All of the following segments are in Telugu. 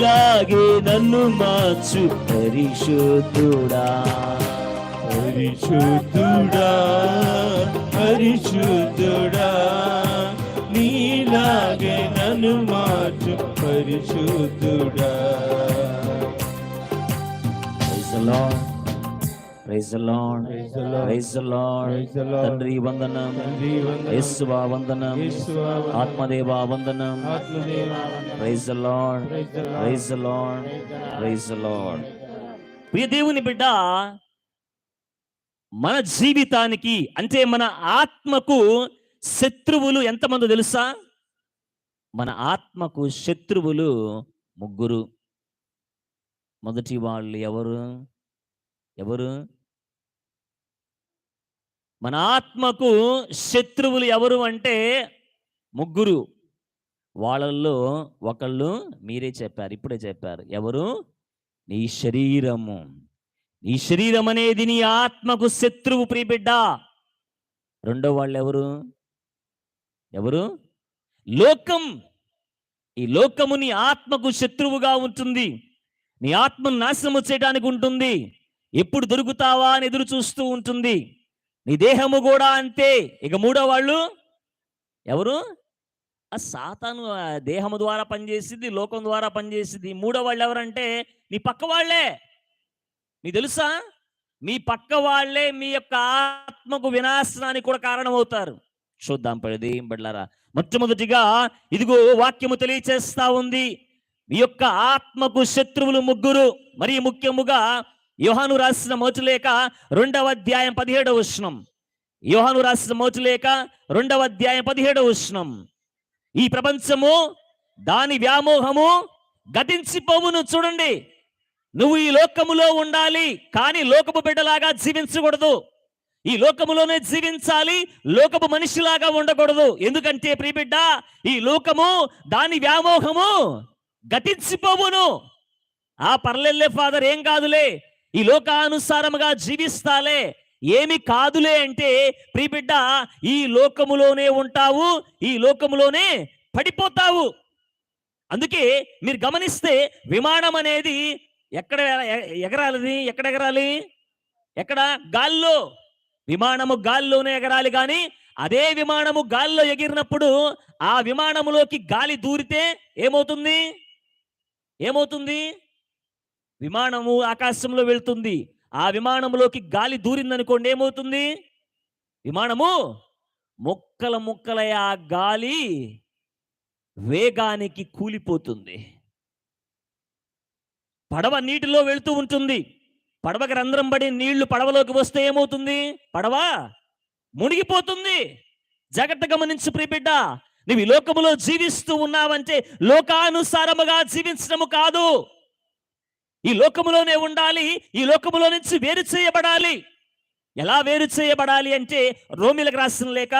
నీలాగే నన్ను మార్చు పరిశుద్ధుడా పరిశుద్ధుడా పరిశుద్ధుడా నీలాగే నన్ను మార్చు పరిశుద్ధుడా Praise the Lord. తండ్రి వందనం. యేసువా వందనం. ఆత్మదేవా వందనం praise Lord. Praise the Lord praise the Lord ప్రియ దేవుని బిడ్డ మన జీవితానికి అంటే మన ఆత్మకు శత్రువులు ఎంతమంది తెలుసా మన ఆత్మకు శత్రువులు ముగ్గురు మొదటి వాళ్ళు ఎవరు ఎవరు మన ఆత్మకు శత్రువులు ఎవరు అంటే ముగ్గురు. వాళ్ళల్లో ఒకళ్ళు మీరే చెప్పారు ఇప్పుడే చెప్పారు. ఎవరు? నీ శరీరము. నీ శరీరం అనేది నీ ఆత్మకు శత్రువు ప్రియబిడ్డ. రెండో వాళ్ళు ఎవరు? ఎవరు? లోకం. ఈ లోకము నీ ఆత్మకు శత్రువుగా ఉంటుంది. నీ ఆత్మను నాశనము చేయడానికి ఉంటుంది. ఎప్పుడు దొరుకుతావా అని ఎదురు చూస్తూ ఉంటుంది. నీ దేహము కూడా అంతే. ఇక మూడో వాళ్ళు ఎవరు? ఆ సాతాను దేహము ద్వారా పనిచేసింది లోకం ద్వారా పనిచేసింది మూడో వాళ్ళు ఎవరంటే నీ పక్క వాళ్ళే. మీ తెలుసా? మీ పక్క వాళ్ళే మీ యొక్క ఆత్మకు వినాశనానికి కూడా కారణమవుతారు. చూద్దాం పడిది బిడ్లారా. మొట్టమొదటిగా ఇదిగో వాక్యము తెలియచేస్తా ఉంది. మీ యొక్క ఆత్మకు శత్రువులు ముగ్గురు. మరీ ముఖ్యముగా యోహాను రాసిన మోచులేక రెండవ అధ్యాయం పదిహేడవ ఉష్ణం యోహాను రాసిన మోచులేక రెండవ అధ్యాయం పదిహేడవ ఉష్ణం ఈ ప్రపంచము దాని వ్యామోహము గతించిపోవును చూడండి. నువ్వు ఈ లోకములో ఉండాలి కానీ లోకపు బిడ్డలాగా జీవించకూడదు. ఈ లోకములోనే జీవించాలి లోకపు మనిషిలాగా ఉండకూడదు. ఎందుకంటే ప్రియబిడ్డ ఈ లోకము దాని వ్యామోహము గతించిపోవును. ఆ పర్లేదులే ఫాదర్ ఏం కాదులే. ఈ లోకానుసారముగా జీవిస్తాలే. ఏమి కాదులే అంటే ప్రియబిడ్డ ఈ లోకములోనే ఉంటావు ఈ లోకములోనే పడిపోతావు. అందుకే మీరు గమనిస్తే విమానం అనేది ఎక్కడ ఎగరాలి ఎక్కడ ఎగరాలి? ఎక్కడ? గాల్లో. విమానము గాల్లోనే ఎగరాలి కానీ అదే విమానము గాల్లో ఎగిరినప్పుడు ఆ విమానములోకి గాలి దూరితే ఏమవుతుంది? ఏమవుతుంది? విమానము ఆకాశంలో వెళ్తుంది. ఆ విమానంలోకి గాలి దూరిందనుకోండి ఏమవుతుంది? విమానము ముక్కల ముక్కలై ఆ గాలి వేగానికి కూలిపోతుంది. పడవ నీటిలో వెళుతూ ఉంటుంది. పడవకి రంధ్రం పడి నీళ్ళు పడవలోకి వస్తే ఏమవుతుంది? పడవ మునిగిపోతుంది. జాగ్రత్త గమనించు ప్రియబిడ్డ నువ్వు ఈ లోకములో జీవిస్తూ ఉన్నావంటే లోకానుసారముగా జీవించడము కాదు. ఈ లోకములోనే ఉండాలి ఈ లోకములో నుంచి వేరు చేయబడాలి. ఎలా వేరు చేయబడాలి అంటే రోమిలకు రాసిన లేక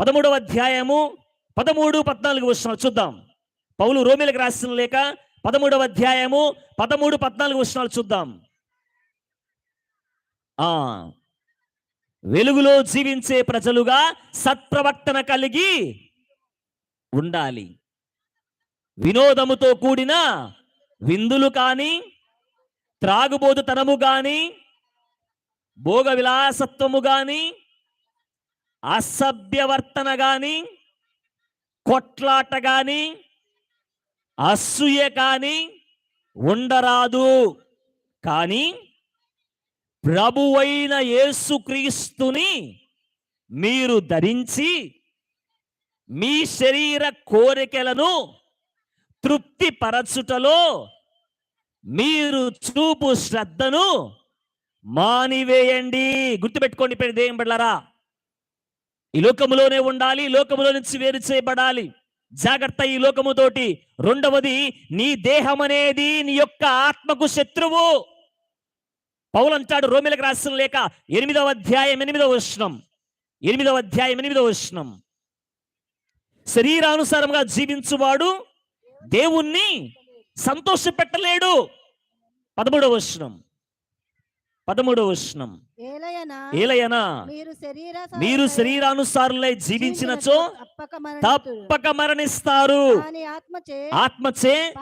పదమూడవ అధ్యాయము పదమూడు పద్నాలుగు వచనాలు చూద్దాం. పౌలు రోమిలకు రాసిన లేక పదమూడవ అధ్యాయము పదమూడు పద్నాలుగు వచనాలు చూద్దాం. ఆ వెలుగులో జీవించే ప్రజలుగా సత్ప్రవర్తన కలిగి ఉండాలి. వినోదముతో కూడిన విందులు కాని త్రాగుబోతుతనము కానీ భోగ విలాసత్వము కానీ అసభ్యవర్తన కానీ కొట్లాట కానీ అసూయ కాని ఉండరాదు. కానీ ప్రభువైన యేసుక్రీస్తుని మీరు ధరించి మీ శరీర కోరికలను తృప్తిపరచుటలో మీరు చూపు శ్రద్ధను మానివేయండి. గుర్తుపెట్టుకోండి పెద్ద దేయం బిడ్డలారా. ఈ లోకములోనే ఉండాలి లోకములో నుంచి వేరు చేయబడాలి. జాగ్రత్త ఈ లోకముతోటి. రెండవది నీ దేహం అనేది నీ యొక్క ఆత్మకు శత్రువు. పౌలు అంటాడు రోమిలకు రాసిన లేక ఎనిమిదవ అధ్యాయం ఎనిమిదవ ఉష్ణం ఎనిమిదవ అధ్యాయం ఎనిమిదవ ఉష్ణం శరీరానుసారంగా జీవించువాడు దేవుణ్ణి సంతోష పెట్టలేడు. పదమూడవ వచనం. పదమూడవ వచనం. ఏలయనా? మీరు శరీర మీరు శరీరానుసారులై జీవించినచో తప్పక మరణిస్తారు. ఆత్మచే